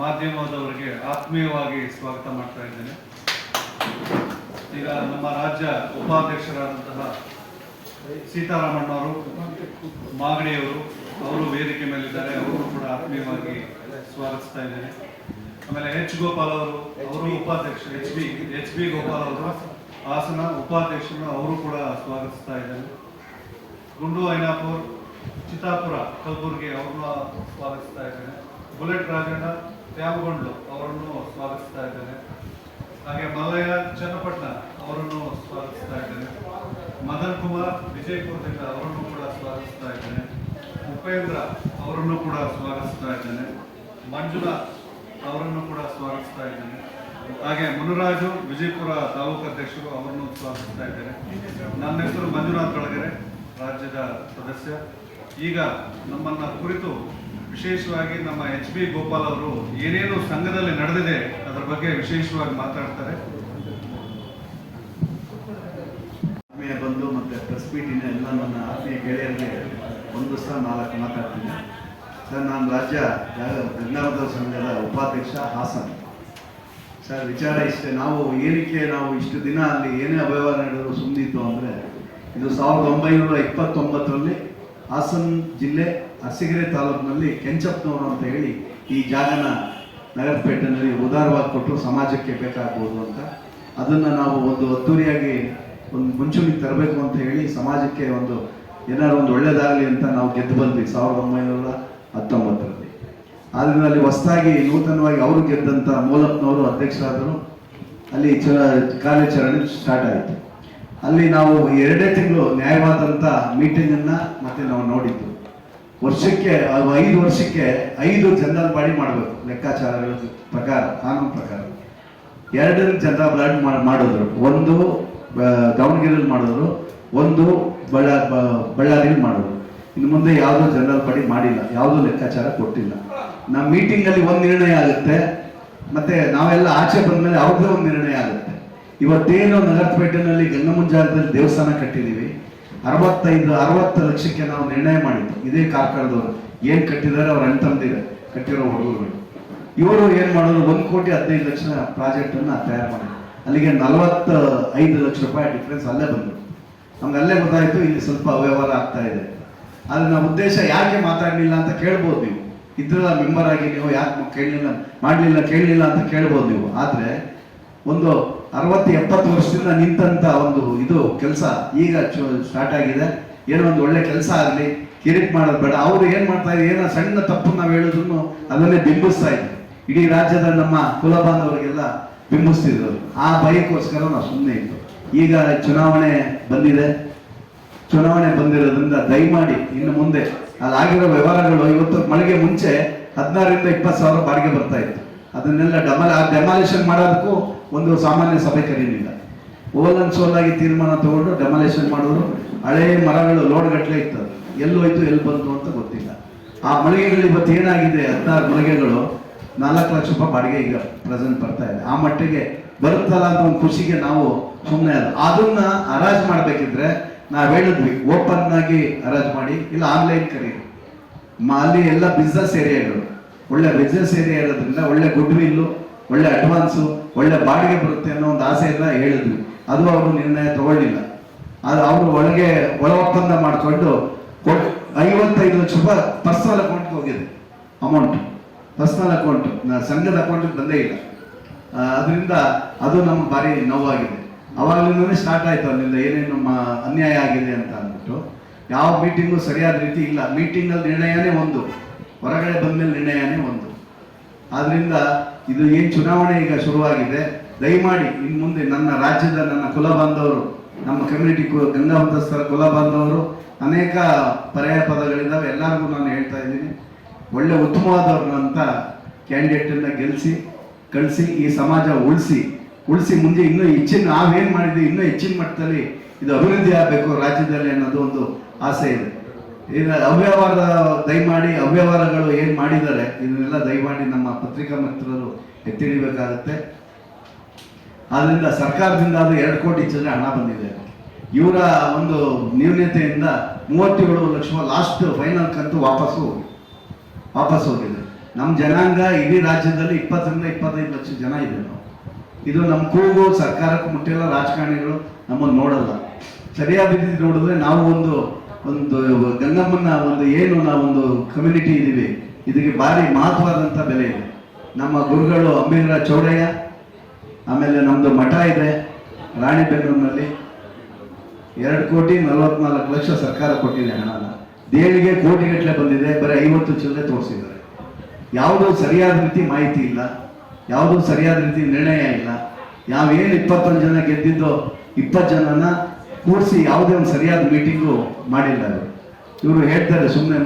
ಮಾಧ್ಯಮದವರಿಗೆ ಆತ್ಮೀಯವಾಗಿ ಸ್ವಾಗತ ಮಾಡ್ತಾ ಇದ್ದೇನೆ. ಈಗ ನಮ್ಮ ರಾಜ್ಯ ಉಪಾಧ್ಯಕ್ಷರಾದಂತಹ ಸೀತಾರಾಮಣ್ಣವರು ಮಾಗಡಿಯವರು ಅವರು ವೇದಿಕೆ ಮೇಲಿದ್ದಾರೆ. ಅವರು ಕೂಡ ಆತ್ಮೀಯವಾಗಿ ಸ್ವಾಗತಿಸ್ತಾ ಇದ್ದೇನೆ. ಆಮೇಲೆ ಎಚ್ ಗೋಪಾಲ್ ಅವರು ಅವರು ಉಪಾಧ್ಯಕ್ಷ, H B H B Gopal ಅವರು ಹಾಸನ ಉಪಾಧ್ಯಕ್ಷರು ಅವರು ಕೂಡ ಸ್ವಾಗತಿಸ್ತಾ ಇದ್ದಾರೆ ಗುಂಡು ಐನಾಪುರ್, ಚಿತ್ತಾಪುರ, ಕಲಬುರಗಿ ಅವ್ರನ್ನ ಸ್ವಾಗತಿಸ್ತಾ ಇದ್ದೇನೆ. ಬುಲೆಟ್ ರಾಜಣ್ಣ ತ್ಯಾಗೊಂಡ್ಲು ಅವರನ್ನು ಸ್ವಾಗತಿಸ್ತಾ ಇದ್ದೇನೆ. ಹಾಗೆ ಮಲಯ ಚನ್ನಪಟ್ಟಣ ಅವರನ್ನು ಸ್ವಾಗತಿಸ್ತಾ ಇದ್ದೇನೆ. ಮದನ್ ಕುಮಾರ್ ವಿಜಯಪುರದಿಂದ ಅವರನ್ನು ಕೂಡ ಸ್ವಾಗತಿಸ್ತಾ ಇದ್ದೇನೆ. ಉಪೇಂದ್ರ ಅವರನ್ನು ಕೂಡ ಸ್ವಾಗತಿಸ್ತಾ ಇದ್ದೇನೆ. ಮಂಜುನಾಥ್ ಅವರನ್ನು ಕೂಡ ಸ್ವಾಗತಿಸ್ತಾ ಇದ್ದೇನೆ. ಹಾಗೆ ಮುನುರಾಜು ವಿಜಯಪುರ ತಾಲೂಕು ಅಧ್ಯಕ್ಷರು ಅವರನ್ನು ಸ್ವಾಗತಿಸ್ತಾ ಇದ್ದೇನೆ ನನ್ನ ಹೆಸರು ಮಂಜುನಾಥ್ ಒಳಗರೆ ರಾಜ್ಯದ ಸದಸ್ಯ. ಈಗ ನಮ್ಮನ್ನ ಕುರಿತು ವಿಶೇಷವಾಗಿ ನಮ್ಮ ಎಚ್ ಬಿ ಗೋಪಾಲ್ ಅವರು ಏನೇನು ಸಂಘದಲ್ಲಿ ನಡೆದಿದೆ ಅದರ ಬಗ್ಗೆ ವಿಶೇಷವಾಗಿ ಮಾತಾಡ್ತಾರೆ. ಬಂದು ಮತ್ತೆ ಪ್ರೆಸ್ ಮೀಟಿನ ಎಲ್ಲ ನನ್ನ ಆತ್ಮೀಯ ಗೆಳೆಯರಿಗೆ ಒಂದು ಸಹ ನಾಲ್ಕು ಮಾತಾಡ್ತೀನಿ. ಸರ್, ನಾನು ರಾಜ್ಯ ಗಂಗಾವಧರ ಸಂಘದ ಉಪಾಧ್ಯಕ್ಷ ಹಾಸನ್. ಸರ್, ವಿಚಾರ ಇಷ್ಟೇ, ನಾವು ಏನಕ್ಕೆ ನಾವು ಇಷ್ಟು ದಿನ ಅಲ್ಲಿ ಏನೇ ಅವ್ಯವಹಾರ ನಡೆದ್ರು ಸುಮ್ಮನಿತ್ತು ಅಂದರೆ ಇದು ಸಾವಿರದ ಒಂಬೈನೂರ ಇಪ್ಪತ್ತೊಂಬತ್ತರಲ್ಲಿ ಹಾಸನ್ ಜಿಲ್ಲೆ ಅರಸೀಕೆರೆ ತಾಲೂಕಿನಲ್ಲಿ ಕೆಂಚಪ್ಪನವರು ಅಂತ ಹೇಳಿ ಈ ಜಾಗನ ನಗರಪೇಟೆನಲ್ಲಿ ಉದಾರವಾಗಿ ಕೊಟ್ಟು ಸಮಾಜಕ್ಕೆ ಬೇಕಾಗ್ಬೋದು ಅಂತ. ಅದನ್ನು ನಾವು ಒಂದು ಅದ್ದೂರಿಯಾಗಿ ಒಂದು ಮುಂಚೂಣಿ ತರಬೇಕು ಅಂತ ಹೇಳಿ ಸಮಾಜಕ್ಕೆ ಒಂದು ಏನಾದ್ರು ಒಂದು ಒಳ್ಳೇದಾಗಲಿ ಅಂತ ನಾವು ಗೆದ್ದು ಬಂದ್ವಿ, ಸಾವಿರದ ಒಂಬೈನೂರ ಹತ್ತೊಂಬತ್ತರಲ್ಲಿ. ಆದ್ದರಿಂದ ಅಲ್ಲಿ ಹೊಸದಾಗಿ ನೂತನವಾಗಿ ಅವರು ಗೆದ್ದಂಥ ಮೂಲಪ್ಪನವರು ಅಧ್ಯಕ್ಷರಾದರು. ಅಲ್ಲಿ ಚ ಕಾರ್ಯಾಚರಣೆ ಸ್ಟಾರ್ಟ್ ಆಯಿತು. ಅಲ್ಲಿ ನಾವು ಎರಡೇ ತಿಂಗಳು ನ್ಯಾಯವಾದಂಥ ಮೀಟಿಂಗನ್ನು ಮತ್ತೆ ನಾವು ನೋಡಿದ್ದು. ವರ್ಷಕ್ಕೆ ಐದು ವರ್ಷಕ್ಕೆ ಐದು ಜನರಲ್ ಬಾಡಿ ಮಾಡಬೇಕು, ಲೆಕ್ಕಾಚಾರಗಳ ಪ್ರಕಾರ, ಕಾನೂನು ಪ್ರಕಾರ. ಎರಡು ಜನರಲ್ ಬಾಡಿ ಮಾಡಿದ್ರು. ಒಂದು ದಾವಣಗೆರೆಯಲ್ಲಿ ಮಾಡಿದ್ರು, ಒಂದು ಬಳ್ಳಾರಿ ಬ- ಬಳ್ಳಾರಿಯಲ್ಲಿ ಮಾಡಿದ್ರು. ಇನ್ನು ಮುಂದೆ ಯಾವುದೋ ಜನರಲ್ ಬಾಡಿ ಮಾಡಿಲ್ಲ, ಯಾವುದೋ ಲೆಕ್ಕಾಚಾರ ಕೊಟ್ಟಿಲ್ಲ. ನಮ್ಮ ಮೀಟಿಂಗಲ್ಲಿ ಒಂದು ನಿರ್ಣಯ ಆಗುತ್ತೆ. ಮತ್ತೆ ನಾವೆಲ್ಲ ಆಚೆ ಬಂದ ಮೇಲೆ ಅವ್ರದ್ದೇ ಒಂದು ನಿರ್ಣಯ ಆಗುತ್ತೆ. ಇವತ್ತೇನು ನಗರಪೇಟೆನಲ್ಲಿ ಗಂಗಮುಂಜಾರದಲ್ಲಿ ದೇವಸ್ಥಾನ ಕಟ್ಟಿದ್ದೀವಿ. ಅರವತ್ತೈದು, ಅರವತ್ತು ಲಕ್ಷಕ್ಕೆ ನಾವು ನಿರ್ಣಯ ಮಾಡಿದ್ದು. ಇದೇ ಕಾರ್ಕಳದವರು. ಏನ್ ಕಟ್ಟಿದ್ದಾರೆ ಅವ್ರ ಅಣ್ಣ ತಂದಿದೆ ಕಟ್ಟಿರೋ ಹುಡುಗರು. ಇವರು ಏನ್ ಮಾಡೋದು ಒಂದು ಕೋಟಿ ಹದಿನೈದು ಲಕ್ಷ ಪ್ರಾಜೆಕ್ಟ್ ಅನ್ನ ತಯಾರು ಮಾಡಿದ್ರು. ಅಲ್ಲಿಗೆ ನಲವತ್ತ ಐದು ಲಕ್ಷ ರೂಪಾಯಿ ಡಿಫ್ರೆನ್ಸ್ ಅಲ್ಲೇ ಬಂದರು ನಮ್ಗೆ ಅಲ್ಲೇ ಗೊತ್ತಾಯ್ತು, ಇಲ್ಲಿ ಸ್ವಲ್ಪ ಅವ್ಯವಹಾರ ಆಗ್ತಾ ಇದೆ. ಆದ್ರೆ ನಮ್ಮ ಉದ್ದೇಶ ಯಾಕೆ ಮಾತಾಡಲಿಲ್ಲ ಅಂತ ಕೇಳ್ಬೋದು ನೀವು. ಇದ್ರ ಮೆಂಬರ್ ಆಗಿ ನೀವು ಯಾಕೆ ಕೇಳಲಿಲ್ಲ, ಮಾಡಲಿಲ್ಲ, ಕೇಳಲಿಲ್ಲ ಅಂತ ಕೇಳ್ಬೋದು ನೀವು. ಆದ್ರೆ ಒಂದು ಅರವತ್ತು, ಎಪ್ಪತ್ತು ವರ್ಷದಿಂದ ನಿಂತಂತ ಒಂದು ಇದು ಕೆಲಸ ಈಗ ಸ್ಟಾರ್ಟ್ ಆಗಿದೆ. ಏನೋ ಒಂದು ಒಳ್ಳೆ ಕೆಲಸ ಆಗಲಿ ಕಿರಿಟ್ ಮಾಡೋದು ಬೇಡ. ಅವರು ಏನು ಮಾಡ್ತಾ ಇದ್ದಾರೆ ಏನೋ ಸಣ್ಣ ತಪ್ಪು ನಾವು ಹೇಳಿದ್ರು ಅದನ್ನೇ ಬಿಂಬಿಸ್ತಾ ಇದ್ರು. ಇಡೀ ರಾಜ್ಯದ ನಮ್ಮ ಕುಲ ಬಾಂಧವರಿಗೆಲ್ಲ ಬಿಂಬಿಸ್ತಿದ್ರು ಆ ಭಯಕ್ಕೋಸ್ಕರ ನಾವು ಸುಮ್ಮನೆ ಇದ್ದು ಈಗ ಚುನಾವಣೆ ಬಂದಿದೆ. ಚುನಾವಣೆ ಬಂದಿರೋದ್ರಿಂದ ದಯಮಾಡಿ ಇನ್ನು ಮುಂದೆ ಅದಾಗಿರೋ ವ್ಯವಹಾರಗಳು ಇವತ್ತು ಮಳೆಗೆ ಮುಂಚೆ ಹದಿನಾರರಿಂದ ಇಪ್ಪತ್ತು ಸಾವಿರ ಬಾಡಿಗೆ ಬರ್ತಾ ಇತ್ತು. ಅದನ್ನೆಲ್ಲ ಡಮಲ್ ಡೆಮಾಲಿಷನ್ ಮಾಡೋದಕ್ಕೂ ಒಂದು ಸಾಮಾನ್ಯ ಸಭೆ ಕರೀಲಿಲ್ಲ. ಓಲನ್ ಸೋಲಾಗಿ ತೀರ್ಮಾನ ತಗೊಂಡು ಡೆಮಾಲಿಷನ್ ಮಾಡೋರು ಹಳೆ ಮರಗಳು ಲೋಡ್ಗಟ್ಟಲೆ ಇತ್ತು. ಎಲ್ಲೋಯ್ತು ಎಲ್ಲಿ ಬಂತು ಅಂತ ಗೊತ್ತಿಲ್ಲ. ಆ ಮಳಿಗೆಗಳು ಇವತ್ತು ಏನಾಗಿದೆ? ಹದಿನಾರು ಮಳಿಗೆಗಳು ನಾಲ್ಕು ಲಕ್ಷ ರೂಪಾಯಿ ಬಾಡಿಗೆ ಈಗ ಪ್ರೆಸೆಂಟ್ ಬರ್ತಾ ಇದೆ. ಆ ಮಟ್ಟಿಗೆ ಬರುತ್ತಲ್ಲ ಅಂತ ಒಂದು ಖುಷಿಗೆ ನಾವು ಸುಮ್ಮನೆ ಅಲ್ಲ. ಅದನ್ನ ಅರಾಜ್ ಮಾಡಬೇಕಿದ್ರೆ ನಾವು ಹೇಳಿದ್ವಿ ಓಪನ್ ಆಗಿ ಹರಾಜ್ ಮಾಡಿ, ಇಲ್ಲ ಆನ್ಲೈನ್ ಕರೀರಿ. ಅಲ್ಲಿ ಎಲ್ಲ ಬಿಸ್ನೆಸ್ ಏರಿಯಾಗಳು ಒಳ್ಳೆ ಬಿಸ್ನೆಸ್ ಏರಿಯಾ ಇರೋದ್ರಿಂದ ಒಳ್ಳೆ ಗುಡ್ ವಿಲ್ಲು ಒಳ್ಳೆ ಅಡ್ವಾನ್ಸು ಒಳ್ಳೆ ಬಾಡಿಗೆ ಬರುತ್ತೆ ಅನ್ನೋ ಒಂದು ಆಸೆಯನ್ನ ಹೇಳಿದ್ವಿ. ಅದು ಅವರು ನಿರ್ಣಯ ತಗೊಳ್ಳಿಲ್ಲ. ಅದು ಅವರು ಒಳಗೆ ಒಳ ಒಪ್ಪಂದ ಮಾಡಿಕೊಂಡು ಐವತ್ತೈದು ಲಕ್ಷ ರೂಪಾಯಿ ಪರ್ಸನಲ್ ಅಕೌಂಟ್ಗೆ ಹೋಗಿದೆ. ಅಮೌಂಟ್ ಪರ್ಸನಲ್ ಅಕೌಂಟ್ ಸಂಘದ ಅಕೌಂಟಿಗೆ ಬಂದೇ ಇಲ್ಲ. ಅದರಿಂದ ಅದು ನಮ್ಮ ಭಾರಿ ನೋವಾಗಿದೆ. ಅವಾಗಲಿಂದನೇ ಸ್ಟಾರ್ಟ್ ಆಯಿತು ಅಲ್ಲಿಂದ ಏನೇನು ಅನ್ಯಾಯ ಆಗಿದೆ ಅಂತ ಅಂದ್ಬಿಟ್ಟು. ಯಾವ ಮೀಟಿಂಗು ಸರಿಯಾದ ರೀತಿ ಇಲ್ಲ. ಮೀಟಿಂಗಲ್ಲಿ ನಿರ್ಣಯನೇ ಒಂದು. ಹೊರಗಡೆ ಬಂದ್ಮೇಲೆ ನಿರ್ಣಯನೇ ಒಂದು. ಆದ್ರಿಂದ ಇದು ಏನು ಚುನಾವಣೆ ಈಗ ಶುರುವಾಗಿದೆ, ದಯಮಾಡಿ ಇನ್ನು ಮುಂದೆ ನನ್ನ ರಾಜ್ಯದ ನನ್ನ ಕುಲ ಬಾಂಧವರು, ನಮ್ಮ ಕಮ್ಯುನಿಟಿ ಗಂಗಾವಂತಸ್ಥರ ಕುಲ ಬಾಂಧವರು, ಅನೇಕ ಪರ್ಯಾಯ ಪದಗಳಿದ್ದಾವೆ ಎಲ್ಲರಿಗೂ ನಾನು ಹೇಳ್ತಾ ಇದ್ದೀನಿ. ಒಳ್ಳೆ ಉತ್ತಮವಾದವ್ರನ್ನಂತ ಕ್ಯಾಂಡಿಡೇಟನ್ನು ಗೆಲ್ಲಿಸಿ ಕಳಿಸಿ, ಈ ಸಮಾಜ ಉಳಿಸಿ ಉಳಿಸಿ ಮುಂದೆ ಇನ್ನೂ ಹೆಚ್ಚಿನ ನಾವೇನು ಮಾಡಿದ್ವಿ, ಇನ್ನೂ ಹೆಚ್ಚಿನ ಮಟ್ಟದಲ್ಲಿ ಇದು ಅಭಿವೃದ್ಧಿ ಆಗಬೇಕು ರಾಜ್ಯದಲ್ಲಿ ಅನ್ನೋದು ಒಂದು ಆಸೆ ಇದೆ. ಈಗ ಅವ್ಯವಹಾರ ದಯಮಾಡಿ, ಅವ್ಯವಹಾರಗಳು ಏನು ಮಾಡಿದ್ದಾರೆ, ಇದನ್ನೆಲ್ಲ ದಯಮಾಡಿ ನಮ್ಮ ಪತ್ರಿಕಾ ಮಿತ್ರರು ಎತ್ತಿ ಹಿಡಿಬೇಕಾಗತ್ತೆ ಆದ್ರಿಂದ ಸರ್ಕಾರದಿಂದ ಅದು ಎರಡು ಕೋಟಿ ಚಿಲ್ಲರೆ ಹಣ ಬಂದಿದೆ. ಇವರ ಒಂದು ನ್ಯೂನ್ಯತೆಯಿಂದ ಮೂವತ್ತೇಳು ಲಕ್ಷ ಲಾಸ್ಟ್ ಫೈನಲ್ ಕಂತು ವಾಪಸ್ಸು ಹೋಗಿ ವಾಪಸ್ ಹೋಗಿದೆ. ನಮ್ಮ ಜನಾಂಗ ಇಡೀ ರಾಜ್ಯದಲ್ಲಿ ಇಪ್ಪತ್ತರಿಂದ ಇಪ್ಪತ್ತೈದು ಲಕ್ಷ ಜನ ಇದೆ ನಾವು. ಇದು ನಮ್ಮ ಕೂಗು, ಸರ್ಕಾರಕ್ಕೆ ಮುಟ್ಟಿಲ್ಲ, ರಾಜಕಾರಣಿಗಳು ನಮ್ಮನ್ನು ನೋಡಲ್ಲ. ಸರಿಯಾದ ರೀತಿ ನೋಡಿದ್ರೆ ನಾವು ಒಂದು ಒಂದು ಗಂಗಮ್ಮನ ಒಂದು ಏನು ನಾವೊಂದು ಕಮ್ಯುನಿಟಿ ಇದ್ದೀವಿ, ಇದಕ್ಕೆ ಭಾರಿ ಮಹತ್ವವಾದಂಥ ಬೆಲೆ ಇದೆ. ನಮ್ಮ ಗುರುಗಳು ಅಂಬೇಂದ್ರ ಚೌಡಯ್ಯ, ಆಮೇಲೆ ನಮ್ಮದು ಮಠ ಇದೆ, ರಾಣಿಬೆನ್ನೂರಿನಲ್ಲಿ. ಎರಡು ಕೋಟಿ ನಲವತ್ನಾಲ್ಕು ಲಕ್ಷ ಸರ್ಕಾರ ಕೊಟ್ಟಿದೆ ಹಣನ. ದೇಣಿಗೆ ಕೋಟಿಗಟ್ಟಲೆ ಬಂದಿದೆ, ಬರೀ ಐವತ್ತು ಚಿಲ್ಲರೆ ತೋರಿಸಿದ್ದಾರೆ. ಯಾವುದೂ ಸರಿಯಾದ ರೀತಿ ಮಾಹಿತಿ ಇಲ್ಲ, ಯಾವುದೂ ಸರಿಯಾದ ರೀತಿ ನಿರ್ಣಯ ಇಲ್ಲ. ಯಾವೇನು ಇಪ್ಪತ್ತೊಂದು ಜನ ಗೆದ್ದಿದ್ದೋ ಇಪ್ಪತ್ತು ಜನನ ಕೂರಿಸಿ ಯಾವುದೇ ಒಂದು ಸರಿಯಾದ ಮೀಟಿಂಗು ಮಾಡಿಲ್ಲ ಅವರು ಇವರು ಹೇಳ್ತಾರೆ ಸುಮ್ಮನೆ